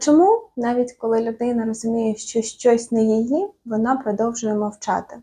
Чому навіть коли людина розуміє, що щось не її, вона продовжує мовчати?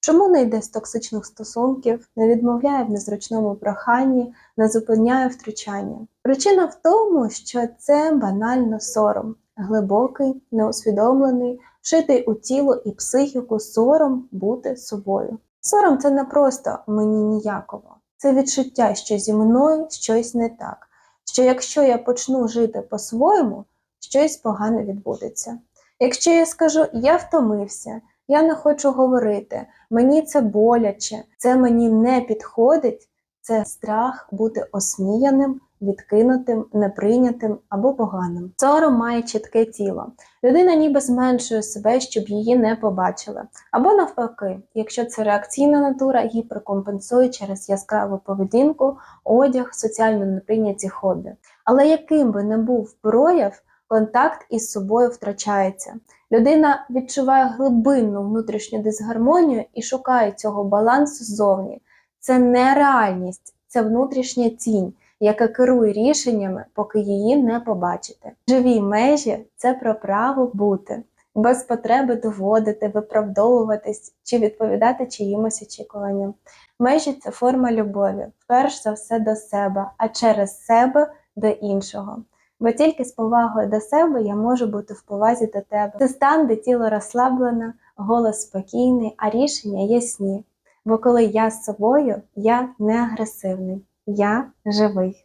Чому не йде з токсичних стосунків, не відмовляє в незручному проханні, не зупиняє втручання? Причина в тому, що це банально сором, глибокий, неусвідомлений, вшитий у тіло і психіку сором бути собою. Сором це не просто мені ніяково, це відчуття, що зі мною щось не так, що якщо я почну жити по-своєму, щось погане відбудеться. Якщо я скажу я втомився, я не хочу говорити, мені це боляче, це мені не підходить, це страх бути осміяним, відкинутим, неприйнятим або поганим. Сором має чітке тіло. Людина ніби зменшує себе, щоб її не побачили. Або навпаки, якщо це реакційна натура, гіперкомпенсує через яскраву поведінку, одяг, соціально неприйняті хобі. Але яким би не був прояв, контакт із собою втрачається. Людина відчуває глибинну внутрішню дисгармонію і шукає цього балансу ззовні. Це не реальність, це внутрішня тінь, яка керує рішеннями, поки її не побачите. Живі межі це про право бути, без потреби доводити, виправдовуватись чи відповідати чиїмось очікуванням. Межі це форма любові, перш за все до себе, а через себе до іншого. Бо тільки з повагою до себе я можу бути в повазі до тебе. Це стан, де тіло розслаблено, голос спокійний, а рішення ясні. Бо коли я з собою, я не агресивний, я живий.